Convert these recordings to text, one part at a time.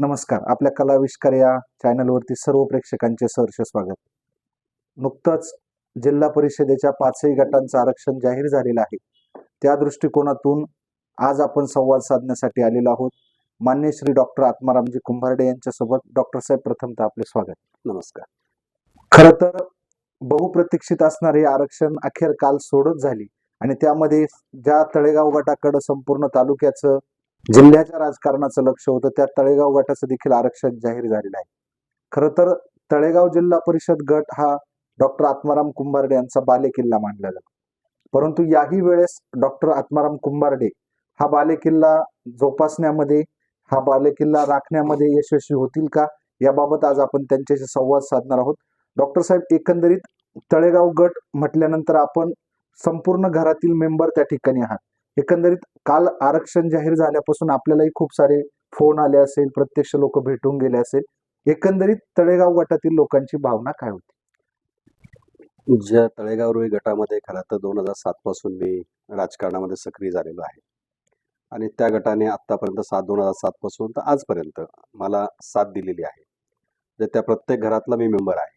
नमस्कार. आपल्या कलाविष्कार या चॅनलवरती सर्व प्रेक्षकांचे सहर्ष स्वागत. नुकतंच जिल्हा परिषदेच्या पाचही गटांचं आरक्षण जाहीर झालेलं आहे. त्या दृष्टिकोनातून आज आपण संवाद साधण्यासाठी आलेलो आहोत. मान्य श्री डॉक्टर आत्मारामजी कुंभारडे यांच्यासोबत डॉक्टर साहेब प्रथमतः आपले स्वागत. नमस्कार. खरं तर बहुप्रतीक्षित असणारे आरक्षण अखेर काल सोडत झाली आणि त्यामध्ये ज्या तळेगाव गटाकडं संपूर्ण तालुक्याचं जिल्ह्याच्या राजकारणाचं लक्ष होतं त्या तळेगाव गटाचं देखील आरक्षण जाहीर झालेलं आहे. खर तर तळेगाव जिल्हा परिषद गट हा डॉक्टर आत्माराम कुंभारडे यांचा बालेकिल्ला मानला जातो. परंतु याही वेळेस डॉक्टर आत्माराम कुंभारडे हा बालेकिल्ला जोपासण्यामध्ये हा बालेकिल्ला राखण्यामध्ये यशस्वी होतील का याबाबत आज आपण त्यांच्याशी संवाद साधणार आहोत. डॉक्टर साहेब एकंदरीत तळेगाव गट म्हटल्यानंतर आपण संपूर्ण घरातील मेंबर त्या ठिकाणी आहात. एकंदरीत काल आरक्षण जाहीर झाल्यापासून आपल्यालाही खूप सारे फोन आले असेल प्रत्यक्ष लोक भेटून गेले असेल. एकंदरीत तळेगाव गटातील लोकांची भावना काय होती? ज्या तळेगाव रोही गटामध्ये खरं तर दोन हजार सात पासून मी राजकारणामध्ये सक्रिय झालेलो आहे. आणि त्या गटाने आत्तापर्यंत सात दोन हजार सात पासून तर आजपर्यंत मला साथ दिलेली आहे. जे त्या प्रत्येक घरातला मी मेंबर आहे.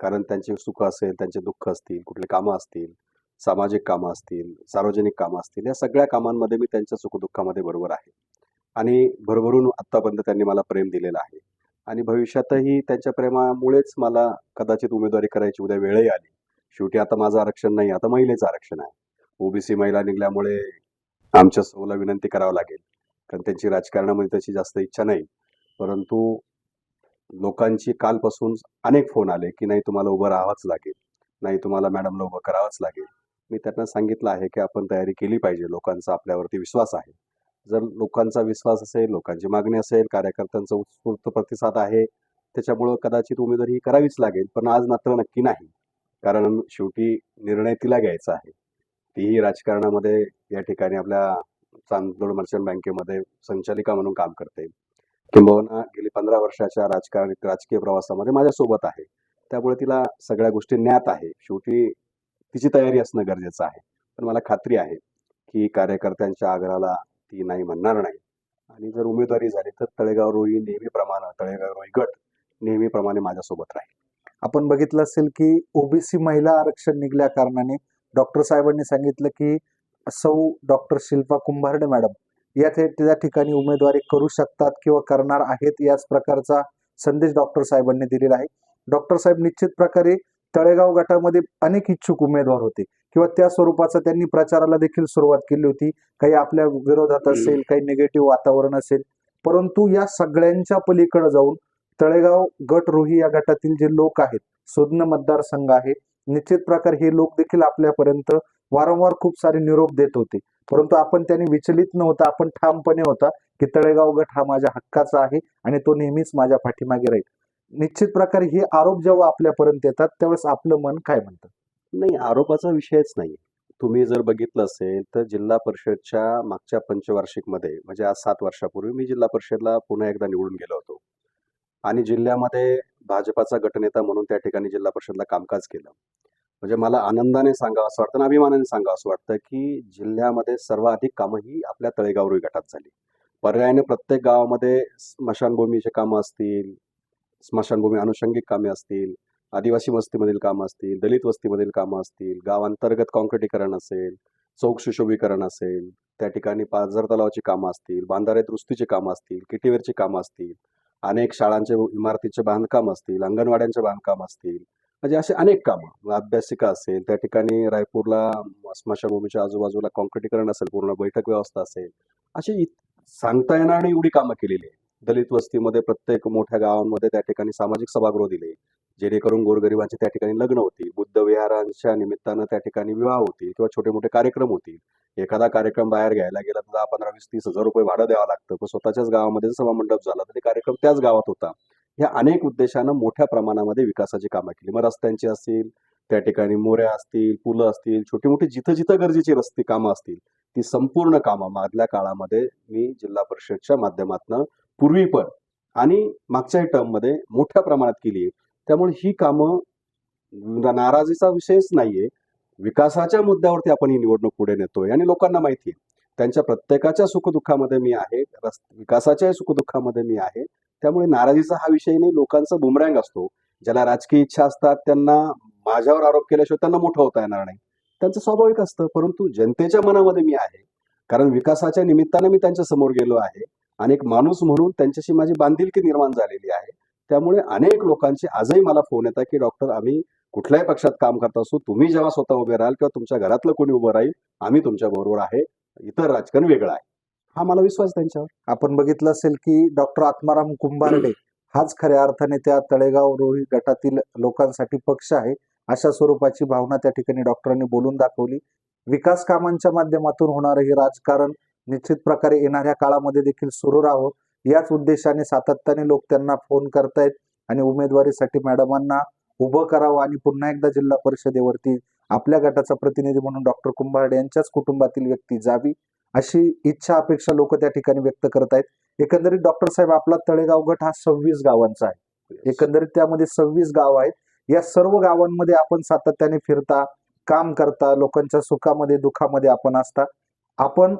कारण त्यांचे सुख असेल त्यांचे दुःख असतील कुठले कामं असतील सामाजिक कामं असतील सार्वजनिक कामं असतील या सगळ्या कामांमध्ये मी त्यांच्या सुखदुःखामध्ये बरोबर आहे. आणि भरभरून आत्तापर्यंत त्यांनी मला प्रेम दिलेलं आहे. आणि भविष्यातही त्यांच्या प्रेमामुळेच मला कदाचित उमेदवारी करायची उद्या वेळही आली. शेवटी आता माझं आरक्षण नाही आता महिलेचं आरक्षण आहे. ओबीसी महिला निघाल्यामुळे आमच्या सोला विनंती करावं लागेल. कारण त्यांची राजकारणामध्ये तशी जास्त इच्छा नाही. परंतु लोकांची कालपासून अनेक फोन आले की नाही तुम्हाला उभं राहावंच लागेल. नाही तुम्हाला मॅडमला उभं करावंच लागेल. मी त्यांना सांगितलं आहे की आपण तयारी केली पाहिजे. लोकांचा आपल्यावरती विश्वास आहे. जर लोकांचा विश्वास असेल लोकांची मागणी असेल कार्यकर्त्यांचा उत्स्फूर्त प्रतिसाद आहे त्याच्यामुळं कदाचित उमेदवारी ही करावीच लागेल पण आज मात्र नक्की नाही. कारण शेवटी निर्णय तिला घ्यायचा आहे. तीही राजकारणामध्ये या ठिकाणी आपल्या चांदोड मर्चंट बँकेमध्ये संचालिका म्हणून काम करते. किंबहुना गेली पंधरा वर्षाच्या राजकारण राजकीय प्रवासामध्ये माझ्यासोबत आहे. त्यामुळे तिला सगळ्या गोष्टी ज्ञात आहे. शेवटी तिची तयारी असणं गरजेचं आहे. पण मला खात्री आहे की कार्यकर्त्यांच्या आग्रहाला ती नाही म्हणणार नाही. आणि जर उमेदवारी झाली तर तळेगाव रोही नेहमीप्रमाणे तळेगाव रोही गट नेहमीप्रमाणे माझ्यासोबत राहील. आपण बघितलं असेल की ओबीसी महिला आरक्षण निघल्या कारणाने डॉक्टर साहेबांनी सांगितलं की सौ डॉक्टर शिल्पा कुंभारडे मॅडम या ठे- त्या ठिकाणी उमेदवारी करू शकतात किंवा करणार आहेत याच प्रकारचा संदेश डॉक्टर साहेबांनी दिलेला आहे. डॉक्टर साहेब निश्चित प्रकारे तळेगाव गटामध्ये अनेक इच्छुक उमेदवार होते किंवा त्या स्वरूपाचा त्यांनी प्रचाराला देखील सुरुवात केली होती. काही आपल्या विरोधात असेल काही निगेटिव्ह वातावरण असेल. परंतु या सगळ्यांच्या पलीकडे जाऊन तळेगाव गट रोही या गटातील जे लोक आहेत सुज्ञ मतदारसंघ आहे निश्चित प्रकारे हे लोक देखील आपल्यापर्यंत वारंवार खूप सारे निरोप देत होते. परंतु आपण त्यांनी विचलित नव्हता आपण ठामपणे होता की तळेगाव गट हा माझ्या हक्काचा आहे आणि तो नेहमीच माझ्या पाठीमागे राहील. निश्चित प्रकारे हे आरोप जेव्हा आपल्यापर्यंत येतात त्यावेळेस आपलं मन काय म्हणतं? नाही आरोपाचा विषयच नाही. तुम्ही जर बघितलं असेल तर जिल्हा परिषदच्या मागच्या पंचवार्षिकमध्ये म्हणजे आज सात वर्षापूर्वी मी जिल्हा परिषदला पुन्हा एकदा निवडून गेलो होतो. आणि जिल्ह्यामध्ये भाजपाचा गटनेता म्हणून त्या ठिकाणी जिल्हा परिषदला कामकाज केलं. म्हणजे मला आनंदाने सांगावं असं वाटतं आणि अभिमानाने सांगावं असं वाटतं की जिल्ह्यामध्ये सर्वाधिक कामं ही आपल्या तळेगावरी गटात झाली. पर्यायाने प्रत्येक गावामध्ये स्मशानभूमीचे कामं असतील स्मशानभूमी अनुषंगिक कामे असतील आदिवासी वस्तीमधील कामं असतील दलित वस्तीमधील कामं असतील गावांतर्गत कॉन्क्रिटीकरण असेल चौक सुशोभीकरण असेल त्या ठिकाणी पाझर तलावाची कामं असतील बांधारे दुरुस्तीची कामं असतील किटीवेरची कामं असतील अनेक शाळांचे इमारतीचे बांधकाम असतील अंगणवाड्यांचे बांधकाम असतील म्हणजे असे अनेक कामं. अभ्यासिका असेल त्या ठिकाणी रायपूरला स्मशानभूमीच्या आजूबाजूला कॉन्क्रिटीकरण असेल पूर्ण बैठक व्यवस्था असेल अशी सांगता येणार नाही एवढी कामं केलेली आहे दलित वस्तीमध्ये प्रत्येक मोठ्या गावांमध्ये त्या ठिकाणी सामाजिक सभागृह दिले. जेणेकरून गोरगरिबांचे त्या ठिकाणी लग्न होतील. बुद्ध विहारांच्या निमित्तानं त्या ठिकाणी विवाह होतील किंवा छोटे मोठे कार्यक्रम होतील. एखादा कार्यक्रम बाहेर घ्यायला गेला तर दहा पंधरा वीस तीस हजार रुपये भाडं द्यावं लागतं. पण स्वतःच्याच गावामध्ये सभामंडप झाला तर कार्यक्रम त्याच गावात होता. ह्या अनेक उद्देशानं मोठ्या प्रमाणामध्ये विकासाची कामं केली. मग रस्त्यांची असतील त्या ठिकाणी मोऱ्या असतील पुलं असतील छोटी मोठी जिथं जिथं गरजेची रस्ते कामं असतील ती संपूर्ण कामं मागल्या काळामध्ये मी जिल्हा परिषदच्या माध्यमातून पूर्वी पण आणि मागच्याही टर्ममध्ये मोठ्या प्रमाणात केली आहे. त्यामुळे ही कामं नाराजीचा विषयच नाहीये. विकासाच्या मुद्द्यावरती आपण ही निवडणूक पुढे नेतोय आणि लोकांना माहिती आहे त्यांच्या प्रत्येकाच्या सुखदुःखामध्ये मी आहे रस- विकासाच्या सुखदुःखामध्ये मी आहे. त्यामुळे नाराजीचा हा विषय नाही लोकांचा बुमरँग असतो. ज्याला राजकीय इच्छा असतात त्यांना माझ्यावर आरोप केल्याशिवाय त्यांना मोठं होता येणार नाही. त्यांचं स्वाभाविक असतं परंतु जनतेच्या मनामध्ये मी आहे. कारण विकासाच्या निमित्तानं मी त्यांच्यासमोर गेलो आहे. आणि एक माणूस म्हणून त्यांच्याशी माझी बांधिलकी निर्माण झालेली आहे. त्यामुळे अनेक लोकांचे आजही मला फोन येतात की डॉक्टर आम्ही कुठल्याही पक्षात काम करत असू तुम्ही जेव्हा स्वतः उभे राहाल किंवा तुमच्या घरातलं कोणी उभं राहील आम्ही तुमच्या बरोबर आहे. इतर राजकारण वेगळं आहे. हा मला विश्वास त्यांच्यावर. आपण बघितलं असेल की डॉक्टर आत्माराम कुंभारडे हाच खऱ्या अर्थाने त्या तळेगाव रोही गटातील लोकांसाठी पक्ष आहे अशा स्वरूपाची भावना त्या ठिकाणी डॉक्टरांनी बोलून दाखवली. विकास कामांच्या माध्यमातून होणारं हे राजकारण निश्चित प्रकारे येणाऱ्या काळामध्ये देखील सुरू राहावं. याच उद्देशाने सातत्याने लोक त्यांना फोन करतायत आणि उमेदवारीसाठी मॅडमांना उभं करावं आणि पुन्हा एकदा जिल्हा परिषदेवरती आपल्या गटाचा प्रतिनिधी म्हणून डॉक्टर कुंभारडे यांच्याच कुटुंबातील व्यक्ती जावी अशी इच्छा अपेक्षा लोक त्या ठिकाणी व्यक्त करत आहेत एकंदरीत डॉक्टर साहेब आपला तळेगाव गट हा सव्वीस गावांचा आहे. एकंदरीत त्यामध्ये सव्वीस गाव आहेत. या सर्व गावांमध्ये आपण सातत्याने फिरता काम करता लोकांच्या सुखामध्ये दुःखामध्ये आपण असता. आपण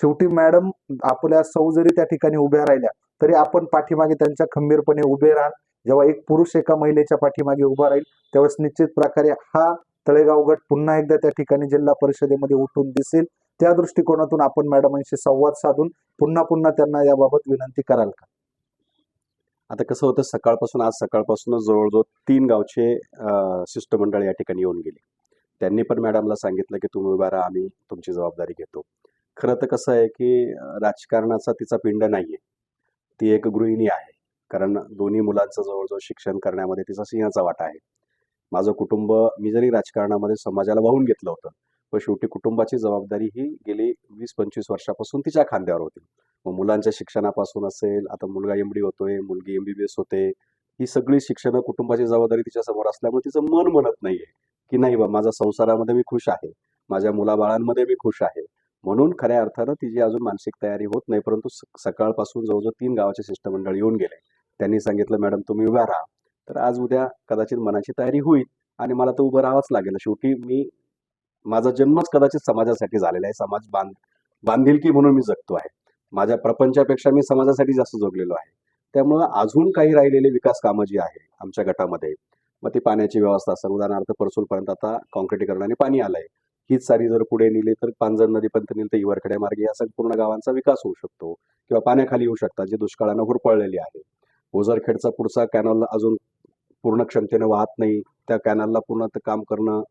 शेवटी मॅडम आपल्या सौ जरी त्या ठिकाणी उभ्या राहिल्या तरी आपण पाठीमागे त्यांच्या खंबीरपणे उभे राहाल. जेव्हा एक पुरुष एका महिलेच्या पाठीमागे उभा राहील त्यावेळेस निश्चित प्रकारे हा तळेगाव गट पुन्हा एकदा त्या ठिकाणी जिल्हा परिषदेमध्ये उठून दिसेल. त्या दृष्टिकोनातून आपण मॅडमांशी संवाद साधून पुन्हा पुन्हा त्यांना याबाबत विनंती कराल का? आता कसं होतं सकाळपासून आज सकाळपासूनच जवळजवळ तीन गावचे शिष्टमंडळ या ठिकाणी येऊन गेले. त्यांनी पण मॅडमला सांगितलं की तुम्ही उभा राहा आम्ही तुमची जबाबदारी घेतो. खरं तर कसं आहे की राजकारणाचा तिचा पिंड नाहीये. ती एक गृहिणी आहे. कारण दोन्ही मुलांचं जवळजवळ शिक्षण करण्यामध्ये तिचा सिंहाचा वाटा आहे. माझं कुटुंब मी जरी राजकारणामध्ये समाजाला वाहून घेतलं होतं पण शेवटी कुटुंबाची जबाबदारी ही गेली वीस पंचवीस वर्षापासून तिच्या खांद्यावर होती. मग मुलांच्या शिक्षणापासून असेल आता मुलगा एम डी होतोय मुलगी एम बी बी एस होते ही सगळी शिक्षण कुटुंबाची जबाबदारी तिच्या समोर असल्यामुळे तिचं मन म्हणत नाहीये. की नाही बा माझ्या संसारामध्ये मी खुश आहे. माझ्या मुलाबाळांमध्ये मी खुश आहे. म्हणून खऱ्या अर्थानं तिची अजून मानसिक तयारी होत नाही परंतु स- सकाळपासून जवळजवळ तीन गावाचे शिष्टमंडळ येऊन गेले. त्यांनी सांगितलं मॅडम तुम्ही उभ्या राहा. तर आज उद्या कदाचित मनाची तयारी होईल आणि मला तर उभं राहावंच लागेल. शेवटी मी माझा जन्मच कदाचित समाजासाठी झालेला आहे. समाज बांध बांधिलकी म्हणून मी जगतो आहे. माझ्या प्रपंचापेक्षा मी समाजासाठी जास्त जगलेलो आहे. त्यामुळं अजून काही राहिलेले विकास कामं जी आहे आमच्या गटामध्ये मग ती पाण्याची व्यवस्था असेल उदाहरणार्थ परसूलपर्यंत आता कॉन्क्रिटीकरणाने पाणी आलंय. हीच सारी जर पुढे नेली तर पांजर नदीपंत नेली तर इवरखड्या मार्गे या संपूर्ण गावांचा विकास होऊ शकतो किंवा पाण्याखाली येऊ शकतात जे दुष्काळानं हुरपळलेली आहे. ओझरखेडचा पुढचा कॅनल अजून पूर्ण क्षमतेनं वाहत नाही त्या कॅनलला पूर्ण काम करणं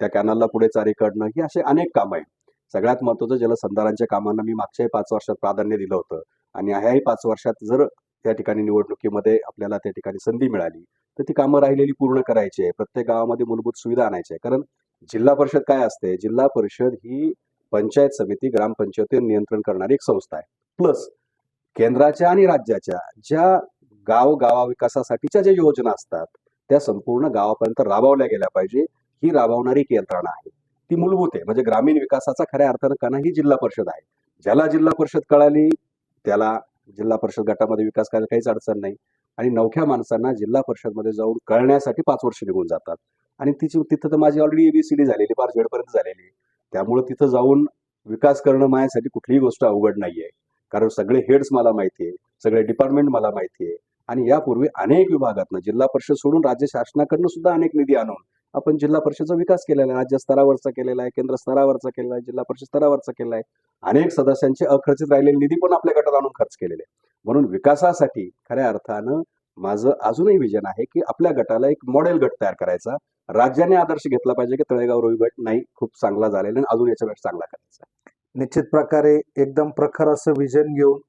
त्या कॅनलला पुढे चारी काढणं ही असे अनेक कामं आहेत. सगळ्यात महत्त्वाचं जलसंधारांच्या कामांना मी मागच्याही पाच वर्षात प्राधान्य दिलं होतं आणि ह्याही पाच वर्षात जर त्या ठिकाणी निवडणुकीमध्ये आपल्याला त्या ठिकाणी संधी मिळाली तर ती कामं राहिलेली पूर्ण करायची आहे. प्रत्येक गावामध्ये मूलभूत सुविधा आणायची आहे कारण जिल्हा परिषद काय असते? जिल्हा परिषद ही पंचायत समिती ग्रामपंचायती नियंत्रण करणारी एक संस्था आहे. प्लस केंद्राच्या आणि राज्याच्या ज्या गाव गावा विकासासाठीच्या ज्या योजना असतात त्या संपूर्ण गावापर्यंत राबवल्या गेल्या पाहिजे. ही राबवणारी एक यंत्रणा आहे. ती मूलभूत आहे. म्हणजे ग्रामीण विकासाचा खऱ्या अर्थानं कणा ही जिल्हा परिषद आहे. ज्याला जिल्हा परिषद कळाली त्याला जिल्हा परिषद गटामध्ये विकास करायला काहीच अडचण नाही. आणि नवख्या माणसांना जिल्हा परिषदमध्ये जाऊन कळण्यासाठी पाच वर्ष निघून जातात. आणि तिची तिथं तर माझी ऑलरेडी एबीसीडी झालेली फार झेडपर्यंत झालेली. त्यामुळे तिथं जाऊन विकास करणं माझ्यासाठी कुठलीही गोष्ट अवघड नाहीये. कारण सगळे हेड्स मला माहिती आहे सगळे डिपार्टमेंट मला माहिती आहे आणि यापूर्वी अनेक विभागातनं जिल्हा परिषद सोडून राज्य शासनाकडनं सुद्धा अनेक निधी आणून आपण जिल्हा परिषदचा विकास केलेला आहे राज्य स्तरावरचा केलेला आहे केंद्र स्तरावरचा केलेला आहे जिल्हा परिषद स्तरावरचा केलेला आहे. अनेक सदस्यांचे अखर्चित राहिलेले निधी पण आपल्या गटात आणून खर्च केलेले म्हणून विकासासाठी खऱ्या अर्थानं माझं अजूनही विजन आहे की आपल्या गटाला एक मॉडेल गट तयार करायचा. राज्याने आदर्श घेतला पाहिजे की तळेगाव रोही गट नाही खूप चांगला झालेला आणि अजून याच्यापेक्षा चांगला करायचा निश्चित प्रकारे एकदम प्रखर असं विजन घेऊन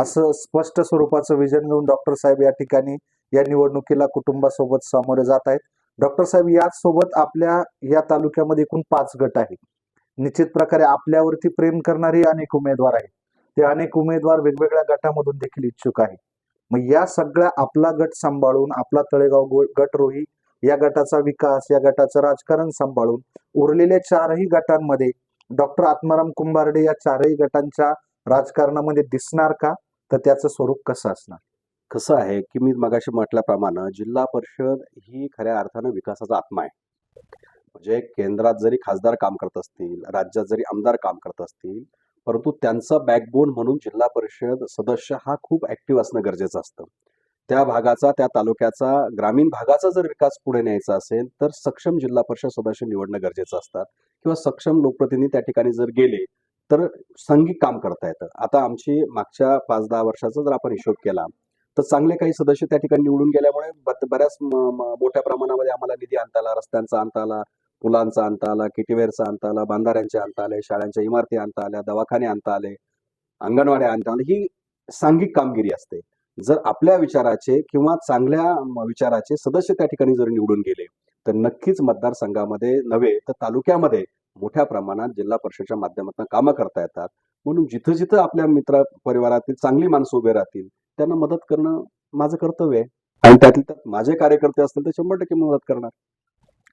असं स्पष्ट स्वरूपाचं विजन घेऊन डॉक्टर साहेब या ठिकाणी या निवडणुकीला कुटुंबासोबत सामोरे जात आहेत. डॉक्टर साहेब याच सोबत आपल्या या तालुक्यामध्ये एकूण पाच गट आहेत. निश्चित प्रकारे आपल्यावरती प्रेम करणारे अनेक उमेदवार आहेत. ते अनेक उमेदवार वेगवेगळ्या गटामधून देखील इच्छुक आहेत. मग या सगळ्या आपला गट सांभाळून आपला तळेगाव गो- गट रोही या गटाचा विकास या गटाचं राजकारण सांभाळून उरलेल्या चारही गटांमध्ये डॉक्टर आत्माराम कुंभारडे या चारही गटांच्या राजकारणामध्ये दिसणार का? तर त्याचं स्वरूप कसं असणार? कसं आहे की मी मगाशी म्हटल्याप्रमाणे जिल्हा परिषद ही खऱ्या अर्थानं विकासाचा आत्मा आहे. म्हणजे केंद्रात जरी खासदार काम करत असतील राज्यात जरी आमदार काम करत असतील परंतु त्यांचा बॅकबोन म्हणून जिल्हा परिषद सदस्य हा खूप ऍक्टिव्ह असणं गरजेचं असतं. त्या भागाचा त्या तालुक्याचा ग्रामीण भागाचा जर विकास पुढे न्यायचा असेल तर सक्षम जिल्हा परिषद सदस्य निवडणं गरजेचं असतात. किंवा सक्षम लोकप्रतिनिधी त्या ठिकाणी जर गेले तर सांघिक काम करता येतं. आता आमची मागच्या पाच दहा वर्षाचा जर आपण हिशोब केला तर चांगले काही सदस्य त्या ठिकाणी निवडून गेल्यामुळे बऱ्याच मोठ्या प्रमाणामध्ये आम्हाला निधी आणता आला रस्त्यांचा आणता आला पुलांचा आणता आला किटीवेअरचा आणता आला बांधाऱ्यांचे आणता आले शाळांच्या इमारती आणता आल्या दवाखाने आणता आले अंगणवाड्या आणता आले ही सांघिक कामगिरी असते. जर आपल्या विचाराचे किंवा चांगल्या विचाराचे सदस्य त्या ठिकाणी जर निवडून गेले तर नक्कीच मतदारसंघामध्ये नव्हे तर तालुक्यामध्ये मोठ्या प्रमाणात जिल्हा परिषदेच्या माध्यमातून कामं करता येतात. म्हणून जिथं जिथं आपल्या मित्र परिवारातील चांगली माणसं उभे राहतील त्यांना मदत करणं माझं कर्तव्य आहे. आणि त्यातील त्यात माझे कार्यकर्ते असतील तर शंभर टक्के मदत करणार.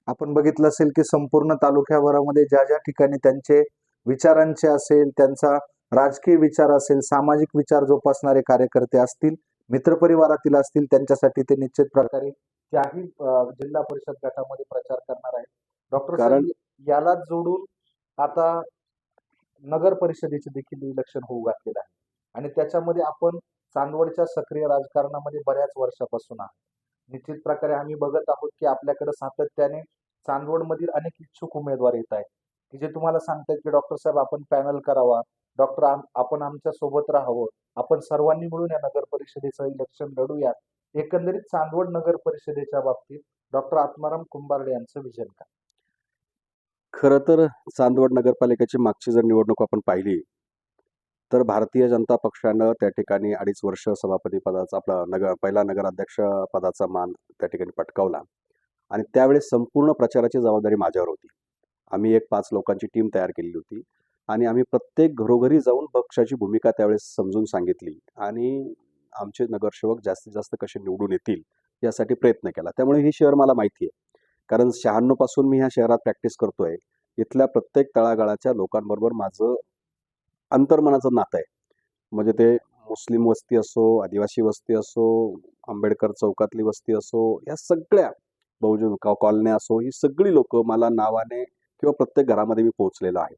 आपण बघितलं असेल की संपूर्ण तालुक्याभरामध्ये ज्या ज्या ठिकाणी त्यांचे विचारांचे असेल त्यांचा राजकीय विचार असेल सामाजिक विचार जोपासणारे कार्यकर्ते असतील मित्रपरिवारातील असतील त्यांच्यासाठी ते निश्चित प्रकारे त्याही जिल्हा परिषद गटामध्ये प्रचार करणार आहे डॉक्टर कारण- साहेब, याला जोडून आता नगर परिषदेचे देखील इलेक्शन होऊ घातलेलं आहे. आणि त्याच्यामध्ये आपण चांदवडच्या सक्रिय राजकारणामध्ये बऱ्याच वर्षापासून आहोत. निश्चित प्रकारे आम्ही बघत आहोत की आपल्याकडे सातत्याने चांदवडमधील अनेक इच्छुक उमेदवार येत आहेत. की जे तुम्हाला सांगतायत की डॉक्टर साहेब आपण पॅनल करावा डॉक्टर आपण आमच्यासोबत राहावं. आपण सर्वांनी मिळून या नगर परिषदेचं इलेक्शन लढूयात. एकंदरीत चांदवड नगर परिषदेच्या बाबतीत डॉक्टर आत्माराम कुंभारडे यांचं विजन काय? खरं तर चांदवड नगरपालिकेची मागची जर निवडणूक आपण पाहिली तर भारतीय जनता पक्षानं त्या ठिकाणी अडीच वर्ष सभापती पदाचा आपला नगर पहिला नगराध्यक्ष पदाचा मान त्या ठिकाणी पटकावला. आणि त्यावेळेस संपूर्ण प्रचाराची जबाबदारी माझ्यावर होती. आम्ही एक पाच लोकांची टीम तयार केलेली होती. आणि आम्ही प्रत्येक घरोघरी जाऊन पक्षाची भूमिका त्यावेळेस समजून सांगितली. आणि आमचे नगरसेवक जास्तीत जास्त कसे निवडून येतील यासाठी प्रयत्न केला. त्यामुळे हे शहर मला माहिती आहे. कारण शहाण्णवपासून मी ह्या शहरात प्रॅक्टिस करतोय. इथल्या प्रत्येक तळागाळाच्या लोकांबरोबर माझं अंतर्मनाचं नातं आहे. म्हणजे ते मुस्लिम वस्ती असो आदिवासी वस्ती असो आंबेडकर चौकातली वस्ती असो या सगळ्या बहुजन कॉलन्या असो ही सगळी लोक मला नावाने किंवा प्रत्येक घरामध्ये मी पोहोचलेलो आहे.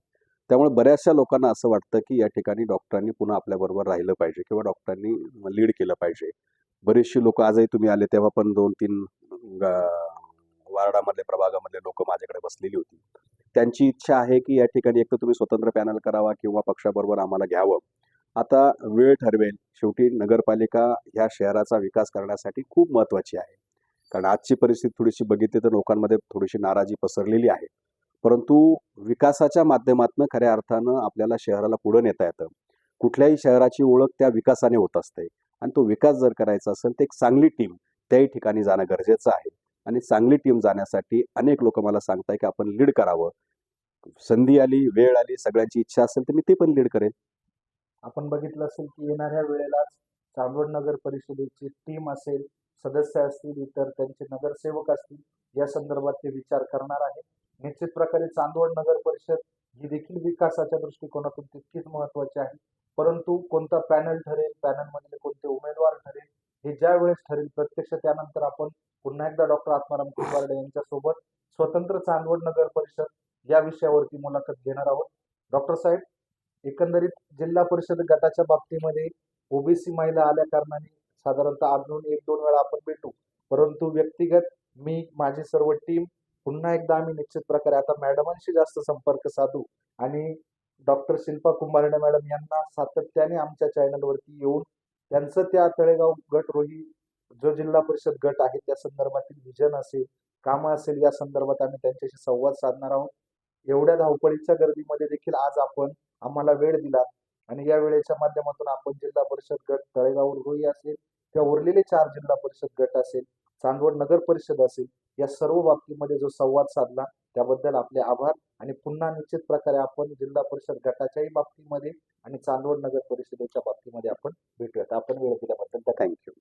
त्यामुळे बऱ्याचशा लोकांना असं वाटतं की या ठिकाणी डॉक्टरांनी पुन्हा आपल्याबरोबर राहिलं पाहिजे किंवा डॉक्टरांनी लीड केलं पाहिजे. बरेचशी लोक आजही तुम्ही आले तेव्हा पण दोन तीन वार्डामधले प्रभागामधले लोक माझ्याकडे बसलेली होती. त्यांची इच्छा आहे की या ठिकाणी एक तर तुम्ही स्वतंत्र पॅनल करावा किंवा पक्षाबरोबर आम्हाला घ्यावं. आता वेळ ठरवेल. शेवटी नगरपालिका ह्या शहराचा विकास करण्यासाठी खूप महत्वाची आहे. कारण आजची परिस्थिती थोडीशी बघितली तर लोकांमध्ये थोडीशी नाराजी पसरलेली आहे. परंतु विकासाच्या माध्यमातून खऱ्या अर्थानं आपल्याला शहराला पुढे नेता येतं. कुठल्याही शहराची ओळख त्या विकासाने होत असते. आणि तो विकास जर करायचा असेल तर एक चांगली टीम त्याही ठिकाणी जाणं गरजेचं आहे. आणि चांगली टीम जाण्यासाठी अनेक लोक मला सांगताय की आपण लीड करावं. संधी आली वेळ आली सगळ्यांची इच्छा असेल तर मी ते पण लीड करेन. आपण बघितलं असेल की येणाऱ्या वेळेलाच चांदवड नगर परिषदेची टीम असेल सदस्य असतील इतर त्यांचे नगरसेवक असतील या संदर्भात ते विचार करणार आहेत. निश्चित प्रकारे चांदवड नगर परिषद ही देखील विकासाच्या दृष्टिकोनातून तितकीच महत्वाची आहे. परंतु कोणता पॅनल ठरेल पॅनल मधले कोणते उमेदवार ठरेल हे ज्या वेळेस ठरेल प्रत्यक्ष त्यानंतर आपण पुन्हा एकदा डॉक्टर आत्माराम कुलवार्डे यांच्या सोबत स्वतंत्र चांदवड नगर परिषद या विषयावरती मुलाखत घेणार आहोत. डॉक्टर साहेब एकंदरीत जिल्हा परिषद गटाच्या बाबतीमध्ये ओबीसी महिला आल्या कारणाने साधारणतः अजून एक दोन वेळा आपण भेटू. परंतु व्यक्तिगत मी माझी सर्व टीम पुन्हा एकदा आम्ही निश्चित प्रकारे आता मॅडमांशी जास्त संपर्क साधू आणि डॉक्टर शिल्पा कुंभारडे मॅडम यांना सातत्याने आमच्या चॅनलवरती येऊन त्यांचं त्या तळेगाव गट रोही जो जिल्हा परिषद गट आहे त्या संदर्भातील विजन असेल कामं असेल या संदर्भात आम्ही त्यांच्याशी संवाद साधणार आहोत. एवढ्या धावपळीच्या गर्दीमध्ये देखील आज आपण आम्हाला वेळ दिला आणि या वेळेच्या माध्यमातून आपण जिल्हा परिषद गट तळेगाव रोही असेल किंवा उरलेले चार जिल्हा परिषद गट असेल चांदवड नगर परिषद असेल या सर्व बाबतीमध्ये जो संवाद साधला त्याबद्दल आपले आभार. आणि पुन्हा निश्चित प्रकारे आपण जिल्हा परिषद गटाच्याही बाबतीमध्ये आणि चांदवड नगर परिषदेच्या बाबतीमध्ये आपण भेटूयात. आपण वेळ दिल्याबद्दल थँक्यू